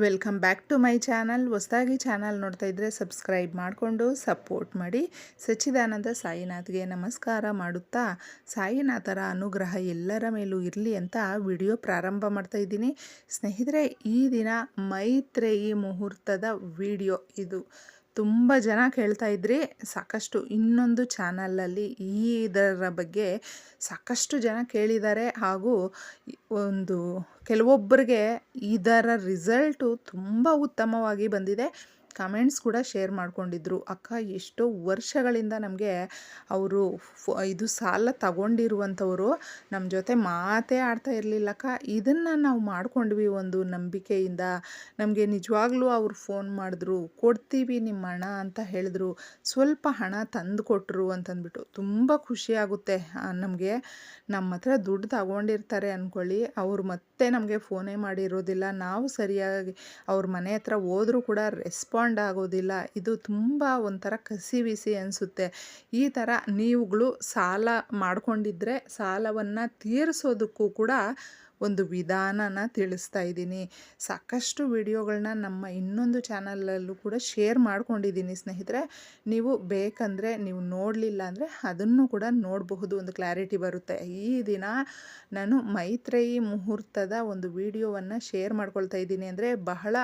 Welcome back to my channel. ಹೊಸದಾಗಿ channel ನೋಡ್ತಾ ಇದ್ದರೆ ಸಬ್ಸ್ಕ್ರೈಬ್ ಮಾಡಿಕೊಂಡು ಸಪೋರ್ಟ್ ಮಾಡಿ. ಸಚ್ಚಿದಾನಂದ ಸಾಯಿನಾಥ್ಗೆ ನಮಸ್ಕಾರ ಮಾಡುತ್ತಾ ಸಾಯಿನಾಥರ ಅನುಗ್ರಹ ಎಲ್ಲರ ಮೇಲೂ ಇರಲಿ ಅಂತ ವಿಡಿಯೋ ಪ್ರಾರಂಭ ಮಾಡ್ತಾ ಇದ್ದೀನಿ. ಸ್ನೇಹಿತರೆ, ಈ ದಿನ ಮೈತ್ರೇಯಿ ಮುಹೂರ್ತದ ವಿಡಿಯೋ ಇದು. ತುಂಬ ಜನ ಕೇಳ್ತಾ ಇದ್ರಿ, ಸಾಕಷ್ಟು ಇನ್ನೊಂದು ಚಾನಲಲ್ಲಿ ಈ ಇದರ ಬಗ್ಗೆ ಸಾಕಷ್ಟು ಜನ ಕೇಳಿದ್ದಾರೆ. ಹಾಗೂ ಒಂದು ಕೆಲವೊಬ್ಬರಿಗೆ ಇದರ ರಿಸಲ್ಟು ತುಂಬ ಉತ್ತಮವಾಗಿ ಬಂದಿದೆ. ಕಮೆಂಟ್ಸ್ ಕೂಡ ಶೇರ್ ಮಾಡ್ಕೊಂಡಿದ್ರು. ಅಕ್ಕ, ಎಷ್ಟೋ ವರ್ಷಗಳಿಂದ ನಮಗೆ ಅವರು ಇದು ಸಾಲ ತಗೊಂಡಿರುವಂಥವರು ನಮ್ಮ ಜೊತೆ ಮಾತೇ ಆಡ್ತಾ ಇರಲಿಲ್ಲಕ್ಕ ಇದನ್ನು ನಾವು ಮಾಡ್ಕೊಂಡ್ವಿ ಒಂದು ನಂಬಿಕೆಯಿಂದ. ನಮಗೆ ನಿಜವಾಗ್ಲೂ ಅವ್ರು ಫೋನ್ ಮಾಡಿದ್ರು, ಕೊಡ್ತೀವಿ ನಿಮ್ಮ ಹಣ ಅಂತ ಹೇಳಿದ್ರು. ಸ್ವಲ್ಪ ಹಣ ತಂದು ಕೊಟ್ಟರು ಅಂತಂದ್ಬಿಟ್ಟು ತುಂಬ ಖುಷಿಯಾಗುತ್ತೆ ನಮಗೆ ನಮ್ಮ ಹತ್ರ ದುಡ್ಡು ತಗೊಂಡಿರ್ತಾರೆ ಅಂದ್ಕೊಳ್ಳಿ ಅವರು ಮತ್ತೆ ನಮಗೆ ಫೋನೇ ಮಾಡಿರೋದಿಲ್ಲ. ನಾವು ಸರಿಯಾಗಿ ಅವ್ರ ಮನೆ ಹತ್ರ ಹೋದರೂ ಕೂಡ ರೆಸ್ಪಾಂಡ್ ಆಗೋದಿಲ್ಲ. ಇದು ತುಂಬ ಒಂಥರ ಕಸಿ ಬಿಸಿ ಅನಿಸುತ್ತೆ. ಈ ಥರ ನೀವುಗಳು ಸಾಲ ಮಾಡಿಕೊಂಡಿದ್ರೆ ಸಾಲವನ್ನು ತೀರಿಸೋದಕ್ಕೂ ಕೂಡ ಒಂದು ವಿಧಾನನ ತಿಳಿಸ್ತಾ ಇದ್ದೀನಿ. ಸಾಕಷ್ಟು ವಿಡಿಯೋಗಳನ್ನ ನಮ್ಮ ಇನ್ನೊಂದು ಚಾನಲಲ್ಲೂ ಕೂಡ ಶೇರ್ ಮಾಡ್ಕೊಂಡಿದ್ದೀನಿ ಸ್ನೇಹಿತರೆ. ನೀವು ಬೇಕಂದರೆ ನೀವು ನೋಡಲಿಲ್ಲ ಅಂದರೆ ಅದನ್ನು ಕೂಡ ನೋಡಬಹುದು. ಒಂದು ಕ್ಲಾರಿಟಿ ಬರುತ್ತೆ. ಈ ದಿನ ನಾನು ಮೈತ್ರೇಯಿ ಮುಹೂರ್ತದ ಒಂದು ವಿಡಿಯೋವನ್ನು ಶೇರ್ ಮಾಡ್ಕೊಳ್ತಾ ಇದ್ದೀನಿ ಅಂದರೆ ಬಹಳ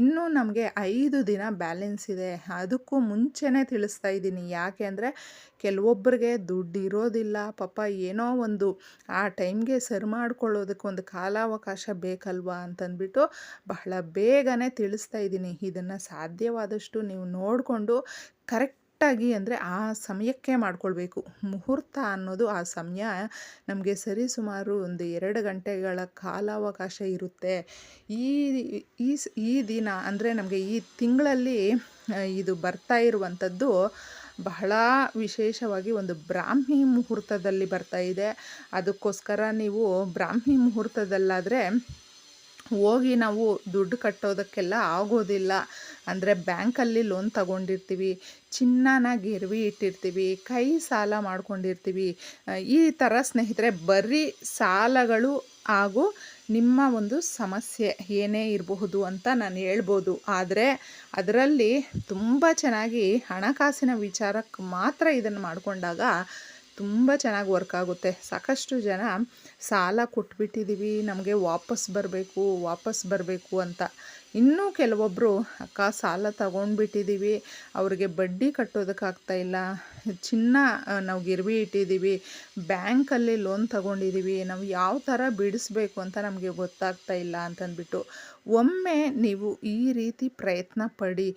ಇನ್ನೂ ನಮಗೆ ಐದು ದಿನ ಬ್ಯಾಲೆನ್ಸ್ ಇದೆ. ಅದಕ್ಕೂ ಮುಂಚೆನೇ ತಿಳಿಸ್ತಾ ಇದ್ದೀನಿ. ಯಾಕೆ ಅಂದರೆ ಕೆಲವೊಬ್ಬರಿಗೆ ದುಡ್ಡು ಇರೋದಿಲ್ಲ. ಪಾಪ ಏನೋ ಒಂದು ಆ ಟೈಮ್ಗೆ ಸರಿ ಮಾಡ್ಕೊಳ್ಳೋದಕ್ಕೆ ಒಂದು ಕಾಲಾವಕಾಶ ಬೇಕಲ್ವಾ ಅಂತಂದ್ಬಿಟ್ಟು ಬಹಳ ಬೇಗನೆ ತಿಳಿಸ್ತಾ ಇದ್ದೀನಿ. ಇದನ್ನು ಸಾಧ್ಯವಾದಷ್ಟು ನೀವು ನೋಡಿಕೊಂಡು ಕರೆಕ್ಟಾಗಿ ಅಂದರೆ ಆ ಸಮಯಕ್ಕೆ ಮಾಡಿಕೊಳ್ಬೇಕು. ಮುಹೂರ್ತ ಅನ್ನೋದು ಆ ಸಮಯ ನಮಗೆ ಸರಿ ಸುಮಾರು ಒಂದು ಎರಡು ಗಂಟೆಗಳ ಕಾಲಾವಕಾಶ ಇರುತ್ತೆ. ಈ ಈ ಈ ದಿನ ಅಂದರೆ ನಮಗೆ ಈ ತಿಂಗಳಲ್ಲಿ ಇದು ಬರ್ತಾ ಇರುವಂಥದ್ದು ಬಹಳ ವಿಶೇಷವಾಗಿ ಒಂದು ಬ್ರಾಹ್ಮಿ ಮುಹೂರ್ತದಲ್ಲಿ ಬರ್ತಾ ಇದೆ. ಅದಕ್ಕೋಸ್ಕರ ನೀವು ಬ್ರಾಹ್ಮಿ ಮುಹೂರ್ತದಲ್ಲಾದರೆ ಹೋಗಿ ನಾವು ದುಡ್ಡು ಕಟ್ಟೋದಕ್ಕೆಲ್ಲ ಆಗೋದಿಲ್ಲ. ಅಂದರೆ ಬ್ಯಾಂಕಲ್ಲಿ ಲೋನ್ ತಗೊಂಡಿರ್ತೀವಿ, ಚಿನ್ನನ ಗಿರ್ವಿ ಇಟ್ಟಿರ್ತೀವಿ, ಕೈ ಸಾಲ ಮಾಡ್ಕೊಂಡಿರ್ತೀವಿ. ಈ ಥರ ಸ್ನೇಹಿತರೆ, ಬರೀ ಸಾಲಗಳು ಹಾಗೂ ನಿಮ್ಮ ಒಂದು ಸಮಸ್ಯೆ ಏನೇ ಇರಬಹುದು ಅಂತ ನಾನು ಹೇಳ್ಬೋದು. ಆದರೆ ಅದರಲ್ಲಿ ತುಂಬ ಚೆನ್ನಾಗಿ ಹಣಕಾಸಿನ ವಿಚಾರಕ್ಕೆ ಮಾತ್ರ ಇದನ್ನು ಮಾಡಿಕೊಂಡಾಗ ತುಂಬ ಚೆನ್ನಾಗಿ ವರ್ಕ್ ಆಗುತ್ತೆ. ಸಾಕಷ್ಟು ಜನ ಸಾಲ ಕೊಟ್ಬಿಟ್ಟಿದ್ದೀವಿ ನಮಗೆ ವಾಪಸ್ ಬರಬೇಕು ವಾಪಸ್ ಬರಬೇಕು ಅಂತ. ಇನ್ನೂ ಕೆಲವೊಬ್ಬರು ಅಕ್ಕ, ಸಾಲ ತಗೊಂಡ್ಬಿಟ್ಟಿದ್ದೀವಿ ಅವ್ರಿಗೆ ಬಡ್ಡಿ ಕಟ್ಟೋದಕ್ಕಾಗ್ತಾ ಇಲ್ಲ ಚಿನ್ನ ನಾವು ಗಿರ್ವಿ ಇಟ್ಟಿದ್ದೀವಿ ಬ್ಯಾಂಕಲ್ಲಿ ಲೋನ್ ತಗೊಂಡಿದ್ದೀವಿ ನಾವು ಯಾವ ಥರ ಬಿಡಿಸ್ಬೇಕು ಅಂತ ನಮಗೆ ಗೊತ್ತಾಗ್ತಾ ಇಲ್ಲ ಅಂತಂದ್ಬಿಟ್ಟು, ಒಮ್ಮೆ ನೀವು ಈ ರೀತಿ ಪ್ರಯತ್ನ ಪಡಿ,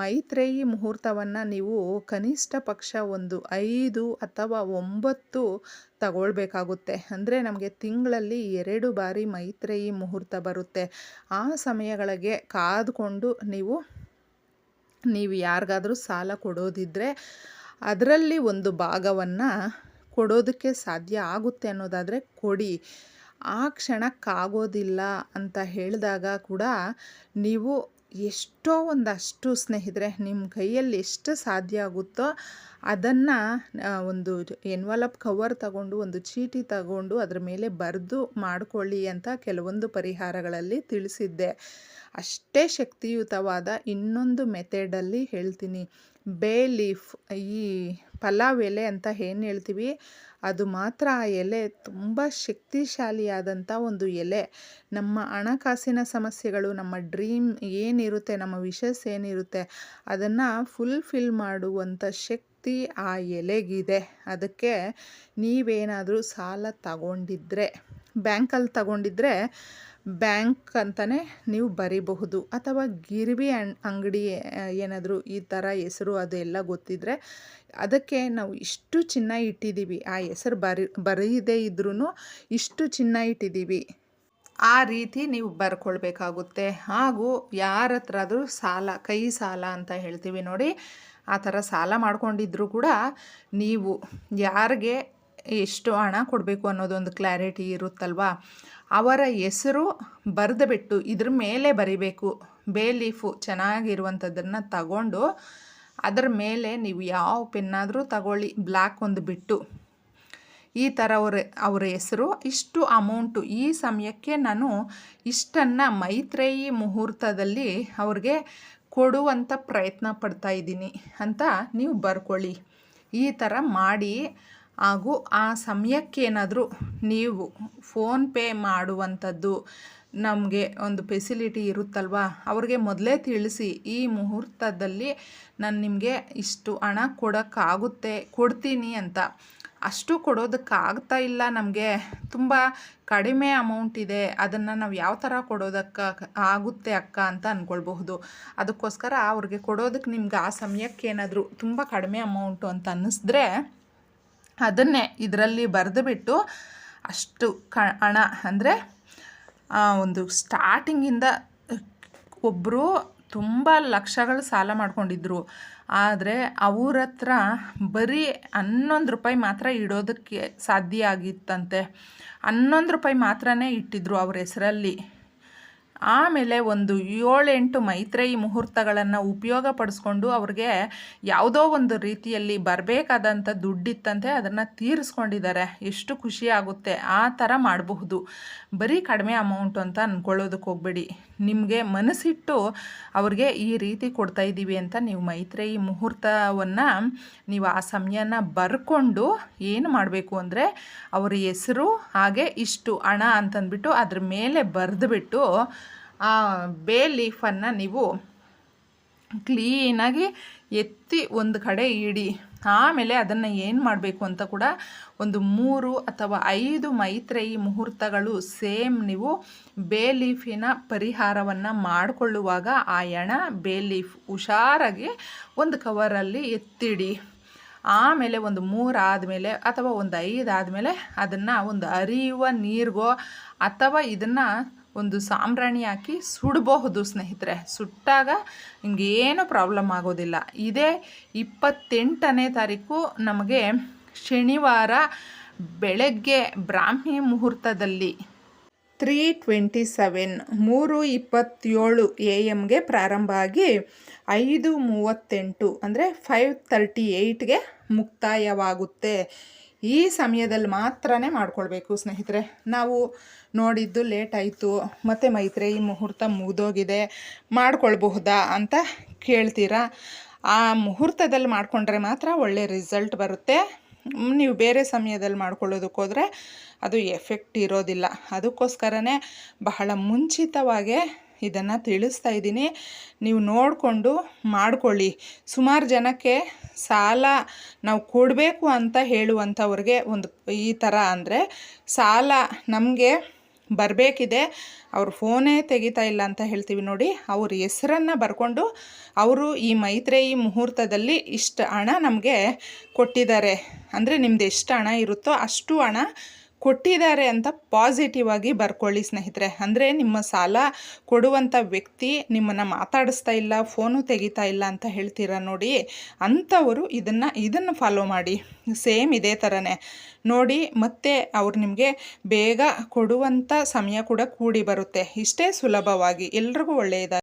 ಮೈತ್ರೇಯಿ ಮುಹೂರ್ತವನ್ನು ನೀವು ಕನಿಷ್ಠ ಪಕ್ಷ ಒಂದು ಐದು ಅಥವಾ ಒಂಬತ್ತು ತಗೊಳ್ಬೇಕಾಗುತ್ತೆ. ಅಂದರೆ ನಮಗೆ ತಿಂಗಳಲ್ಲಿ ಎರಡು ಬಾರಿ ಮೈತ್ರೇಯಿ ಮುಹೂರ್ತ ಬರುತ್ತೆ. ಆ ಸಮಯಗಳಿಗೆ ಕಾದುಕೊಂಡು ನೀವು ನೀವು ಯಾರಿಗಾದರೂ ಸಾಲ ಕೊಡೋದಿದ್ದರೆ ಅದರಲ್ಲಿ ಒಂದು ಭಾಗವನ್ನು ಕೊಡೋದಕ್ಕೆ ಸಾಧ್ಯ ಆಗುತ್ತೆ ಅನ್ನೋದಾದರೆ ಕೊಡಿ. ಆ ಕ್ಷಣಕ್ಕಾಗೋದಿಲ್ಲ ಅಂತ ಹೇಳಿದಾಗ ಕೂಡ ನೀವು ಎಷ್ಟೋ ಒಂದಷ್ಟು ಸ್ನೇಹಿತರೆ ನಿಮ್ಮ ಕೈಯಲ್ಲಿ ಎಷ್ಟು ಸಾಧ್ಯ ಆಗುತ್ತೋ ಅದನ್ನು ಒಂದು ಎನ್ವಲಪ್ ಕವರ್ ತಗೊಂಡು, ಒಂದು ಚೀಟಿ ತಗೊಂಡು ಅದರ ಮೇಲೆ ಬರೆದು ಮಾಡಿಕೊಳ್ಳಿ ಅಂತ ಕೆಲವೊಂದು ಪರಿಹಾರಗಳಲ್ಲಿ ತಿಳಿಸಿದ್ದೆ. ಅಷ್ಟೇ ಶಕ್ತಿಯುತವಾದ ಇನ್ನೊಂದು ಮೆಥಡಲ್ಲಿ ಹೇಳ್ತೀನಿ. ಬೇ ಲೀಫ್, ಈ ಪಲಾವ್ ಎಲೆ ಅಂತ ಏನು ಹೇಳ್ತೀವಿ? ಅದು ಮಾತ್ರ ಆ ಎಲೆ ತುಂಬ ಶಕ್ತಿಶಾಲಿಯಾದಂಥ ಒಂದು ಎಲೆ. ನಮ್ಮ ಹಣಕಾಸಿನ ಸಮಸ್ಯೆಗಳು, ನಮ್ಮ ಡ್ರೀಮ್ ಏನಿರುತ್ತೆ, ನಮ್ಮ ವಿಷಸ್ ಏನಿರುತ್ತೆ, ಅದನ್ನು ಫುಲ್ಫಿಲ್ ಮಾಡುವಂಥ ಶಕ್ತಿ ಆ ಎಲೆಗಿದೆ. ಅದಕ್ಕೆ ನೀವೇನಾದರೂ ಸಾಲ ತಗೊಂಡಿದ್ರೆ ಬ್ಯಾಂಕಲ್ಲಿ ತಗೊಂಡಿದ್ರೆ ಬ್ಯಾಂಕ್ ಅಂತಲೇ ನೀವು ಬರೀಬಹುದು. ಅಥವಾ ಗಿರ್ವಿ ಅಂಗಡಿ ಏನಾದರೂ ಈ ಥರ ಹೆಸರು ಅದೆಲ್ಲ ಗೊತ್ತಿದ್ದರೆ ಅದಕ್ಕೆ ನಾವು ಇಷ್ಟು ಚಿನ್ನ ಇಟ್ಟಿದ್ದೀವಿ. ಆ ಹೆಸರು ಬರಿ, ಬರೀದೇ ಇದ್ರೂ ಇಷ್ಟು ಚಿನ್ನ ಇಟ್ಟಿದ್ದೀವಿ. ಆ ರೀತಿ ನೀವು ಬರ್ಕೊಳ್ಬೇಕಾಗುತ್ತೆ. ಹಾಗೂ ಯಾರ ಹತ್ರ ಆದರೂ ಸಾಲ, ಕೈ ಸಾಲ ಅಂತ ಹೇಳ್ತೀವಿ ನೋಡಿ, ಆ ಥರ ಸಾಲ ಮಾಡ್ಕೊಂಡಿದ್ರೂ ಕೂಡ ನೀವು ಯಾರಿಗೆ ಎಷ್ಟು ಹಣ ಕೊಡಬೇಕು ಅನ್ನೋದೊಂದು ಕ್ಲಾರಿಟಿ ಇರುತ್ತಲ್ವ? ಅವರ ಹೆಸರು ಬರೆದು ಬಿಟ್ಟು ಇದ್ರ ಮೇಲೆ ಬರಿಬೇಕು. ಬೇ ಲೀಫು ಚೆನ್ನಾಗಿರುವಂಥದ್ದನ್ನು ತಗೊಂಡು ಅದರ ಮೇಲೆ ನೀವು ಯಾವ ಪೆನ್ನಾದರೂ ತಗೊಳ್ಳಿ, ಬ್ಲ್ಯಾಕ್ ಒಂದು ಬಿಟ್ಟು. ಈ ಥರ ಅವರ ಅವರ ಹೆಸರು. ಇಷ್ಟು ಅಮೌಂಟು. ಈ ಸಮಯಕ್ಕೆ ನಾನು ಇಷ್ಟನ್ನು ಮೈತ್ರೇಯಿ ಮುಹೂರ್ತದಲ್ಲಿ ಅವ್ರಿಗೆ ಕೊಡುವಂಥ ಪ್ರಯತ್ನ ಪಡ್ತಾ ಇದ್ದೀನಿ ಅಂತ ನೀವು ಬರ್ಕೊಳ್ಳಿ. ಈ ಥರ ಮಾಡಿ ಹಾಗೂ ಆ ಸಮಯಕ್ಕೇನಾದರೂ ನೀವು ಫೋನ್ಪೇ ಮಾಡುವಂಥದ್ದು ನಮಗೆ ಒಂದು ಫೆಸಿಲಿಟಿ ಇರುತ್ತಲ್ವ? ಅವ್ರಿಗೆ ಮೊದಲೇ ತಿಳಿಸಿ. ಈ ಮುಹೂರ್ತದಲ್ಲಿ ನಾನು ನಿಮಗೆ ಇಷ್ಟು ಹಣ ಕೊಡೋಕ್ಕಾಗುತ್ತೆ, ಕೊಡ್ತೀನಿ ಅಂತ. ಅಷ್ಟು ಕೊಡೋದಕ್ಕಾಗ್ತಾ ಇಲ್ಲ ನಮಗೆ. ತುಂಬ ಕಡಿಮೆ ಅಮೌಂಟ್ ಇದೆ. ಅದನ್ನು ನಾವು ಯಾವ ಥರ ಕೊಡೋದಕ್ಕೆ ಆಗುತ್ತೆ ಅಕ್ಕ ಅಂತ ಅಂದ್ಕೊಳ್ಬಹುದು ಅದಕ್ಕೋಸ್ಕರ ಅವ್ರಿಗೆ ಕೊಡೋದಕ್ಕೆ ನಿಮ್ಗೆ ಆ ಸಮಯಕ್ಕೆ ಏನಾದರೂ ತುಂಬ ಕಡಿಮೆ ಅಮೌಂಟು ಅಂತ ಅನ್ನಿಸಿದ್ರೆ ಅದನ್ನೇ ಇದರಲ್ಲಿ ಬರೆದುಬಿಟ್ಟು ಅಷ್ಟು ಕ ಹಣ ಅಂದರೆ ಒಂದು ಸ್ಟಾರ್ಟಿಂಗಿಂದ ಒಬ್ಬರು ತುಂಬ ಲಕ್ಷಗಳು ಸಾಲ ಮಾಡ್ಕೊಂಡಿದ್ರು. ಆದರೆ ಅವ್ರ ಹತ್ರ ಬರೀ ಹನ್ನೊಂದು ರೂಪಾಯಿ ಮಾತ್ರ ಇಡೋದಕ್ಕೆ ಸಾಧ್ಯ ಆಗಿತ್ತಂತೆ. ಹನ್ನೊಂದು ರೂಪಾಯಿ ಮಾತ್ರನೇ ಇಟ್ಟಿದ್ರು ಅವ್ರ ಹೆಸರಲ್ಲಿ. ಆಮೇಲೆ ಒಂದು ಏಳೆಂಟು ಮೈತ್ರೇಯಿ ಮುಹೂರ್ತಗಳನ್ನು ಉಪಯೋಗ ಪಡಿಸ್ಕೊಂಡು ಅವ್ರಿಗೆ ಯಾವುದೋ ಒಂದು ರೀತಿಯಲ್ಲಿ ಬರಬೇಕಾದಂಥ ದುಡ್ಡಿತ್ತಂತೆ ಅದನ್ನು ತೀರಿಸ್ಕೊಂಡಿದ್ದಾರೆ. ಎಷ್ಟು ಖುಷಿ ಆಗುತ್ತೆ. ಆ ಥರ ಮಾಡಬಹುದು. ಬರೀ ಕಡಿಮೆ ಅಮೌಂಟು ಅಂತ ಅಂದ್ಕೊಳ್ಳೋದಕ್ಕೆ ಹೋಗಬೇಡಿ. ನಿಮಗೆ ಮನಸ್ಸಿಟ್ಟು ಅವ್ರಿಗೆ ಈ ರೀತಿ ಕೊಡ್ತಾ ಇದ್ದೀವಿ ಅಂತ ನೀವು ಮೈತ್ರೇಯಿ ಮುಹೂರ್ತವನ್ನು ನೀವು ಆ ಸಮಯನ ಬರ್ಕೊಂಡು ಏನು ಮಾಡಬೇಕು ಅಂದರೆ ಅವ್ರ ಹೆಸರು, ಹಾಗೆ ಇಷ್ಟು ಹಣ ಅಂತಂದ್ಬಿಟ್ಟು ಅದ್ರ ಮೇಲೆ ಬರೆದುಬಿಟ್ಟು ಆ ಬೇ ಲೀಫನ್ನು ನೀವು ಕ್ಲೀನಾಗಿ ಎತ್ತಿ ಒಂದು ಕಡೆ ಇಡಿ. ಆಮೇಲೆ ಅದನ್ನು ಏನು ಮಾಡಬೇಕು ಅಂತ ಕೂಡ ಒಂದು ಮೂರು ಅಥವಾ ಐದು ಮೈತ್ರೇಯಿ ಮುಹೂರ್ತಗಳು ಸೇಮ್ ನೀವು ಬೇ ಲೀಫಿನ ಪರಿಹಾರವನ್ನು ಮಾಡಿಕೊಳ್ಳುವಾಗ ಆ ಎಣ ಬೇ ಲೀಫ್ ಹುಷಾರಾಗಿ ಒಂದು ಕವರಲ್ಲಿ ಎತ್ತಿಡಿ. ಆಮೇಲೆ ಒಂದು ಮೂರು ಆದಮೇಲೆ ಅಥವಾ ಒಂದು ಐದು ಆದಮೇಲೆ ಅದನ್ನು ಒಂದು ಅರಿಯುವ ನೀರಿಗೋ ಅಥವಾ ಇದನ್ನು ಒಂದು ಸಾಂಬ್ರಾಣಿ ಹಾಕಿ ಸುಡಬಹುದು ಸ್ನೇಹಿತರೆ. ಸುಟ್ಟಾಗ ಹಿಂಗೇನು ಪ್ರಾಬ್ಲಮ್ ಆಗೋದಿಲ್ಲ. ಇದೇ ಇಪ್ಪತ್ತೆಂಟನೇ ತಾರೀಕು ನಮಗೆ ಶನಿವಾರ ಬೆಳಗ್ಗೆ ಬ್ರಾಹ್ಮಿ ಮುಹೂರ್ತದಲ್ಲಿ ತ್ರೀ ಟ್ವೆಂಟಿ ಸೆವೆನ್ ಮೂರು ಇಪ್ಪತ್ತೇಳು ಎ ಎಮ್ಗೆ ಪ್ರಾರಂಭ ಆಗಿ ಐದು ಮೂವತ್ತೆಂಟು ಅಂದರೆ ಫೈವ್ ತರ್ಟಿ ಏಯ್ಟ್ಗೆ ಮುಕ್ತಾಯವಾಗುತ್ತೆ. ಈ ಸಮಯದಲ್ಲಿ ಮಾತ್ರ ಮಾಡ್ಕೊಳ್ಬೇಕು ಸ್ನೇಹಿತರೆ. ನಾವು ನೋಡಿದ್ದು ಲೇಟ್ ಆಯಿತು, ಮತ್ತು ಈ ಮುಹೂರ್ತ ಮುಗಿದೋಗಿದೆ, ಮಾಡ್ಕೊಳ್ಬಹುದಾ ಅಂತ ಕೇಳ್ತೀರಾ? ಆ ಮುಹೂರ್ತದಲ್ಲಿ ಮಾಡಿಕೊಂಡ್ರೆ ಮಾತ್ರ ಒಳ್ಳೆ ರಿಸಲ್ಟ್ ಬರುತ್ತೆ. ನೀವು ಬೇರೆ ಸಮಯದಲ್ಲಿ ಮಾಡ್ಕೊಳ್ಳೋದಕ್ಕೋದ್ರೆ ಅದು ಎಫೆಕ್ಟ್ ಇರೋದಿಲ್ಲ. ಅದಕ್ಕೋಸ್ಕರನೇ ಬಹಳ ಮುಂಚಿತವಾಗೇ ಇದನ್ನು ತಿಳಿಸ್ತಾ ಇದ್ದೀನಿ. ನೀವು ನೋಡಿಕೊಂಡು ಮಾಡಿಕೊಳ್ಳಿ. ಸುಮಾರು ಜನಕ್ಕೆ ಸಾಲ ನಾವು ಕೊಡಬೇಕು ಅಂತ ಹೇಳುವಂಥವ್ರಿಗೆ ಒಂದು ಈ ಥರ ಅಂದರೆ ಸಾಲ ನಮಗೆ ಬರಬೇಕಿದೆ. ಅವ್ರು ಫೋನೇ ತೆಗಿತಾ ಇಲ್ಲ ಅಂತ ಹೇಳ್ತೀವಿ ನೋಡಿ. ಅವ್ರ ಹೆಸರನ್ನು ಬರ್ಕೊಂಡು ಅವರು ಈ ಮೈತ್ರೇಯಿ ಮುಹೂರ್ತದಲ್ಲಿ ಇಷ್ಟು ಹಣ ನಮಗೆ ಕೊಟ್ಟಿದ್ದಾರೆ. ಅಂದರೆ ನಿಮ್ದು ಎಷ್ಟು ಹಣ ಇರುತ್ತೋ ಅಷ್ಟು ಹಣ ಕೊಟ್ಟಿದ್ದಾರೆ ಅಂತ ಪಾಸಿಟಿವ್ ಆಗಿ ಬರ್ಕೊಳ್ಳಿ ಸ್ನೇಹಿತರೆ. ಅಂದರೆ ನಿಮ್ಮ ಸಾಲ ಕೊಡುವಂಥ ವ್ಯಕ್ತಿ ನಿಮ್ಮನ್ನು ಮಾತಾಡಿಸ್ತಾ ಇಲ್ಲ ಫೋನು ತೆಗಿತಾ ಇಲ್ಲ ಅಂತ ಹೇಳ್ತೀರಾ ನೋಡಿ, ಅಂಥವರು ಇದನ್ನು ಇದನ್ನು ಫಾಲೋ ಮಾಡಿ. ಸೇಮ್ ಇದೇ ಥರನೇ ನೋಡಿ, ಮತ್ತೆ ಅವ್ರು ನಿಮಗೆ ಬೇಗ ಕೊಡುವಂಥ ಸಮಯ ಕೂಡ ಕೂಡಿ ಬರುತ್ತೆ. ಇಷ್ಟೇ ಸುಲಭವಾಗಿ. ಎಲ್ರಿಗೂ ಒಳ್ಳೆಯದಾಗಿ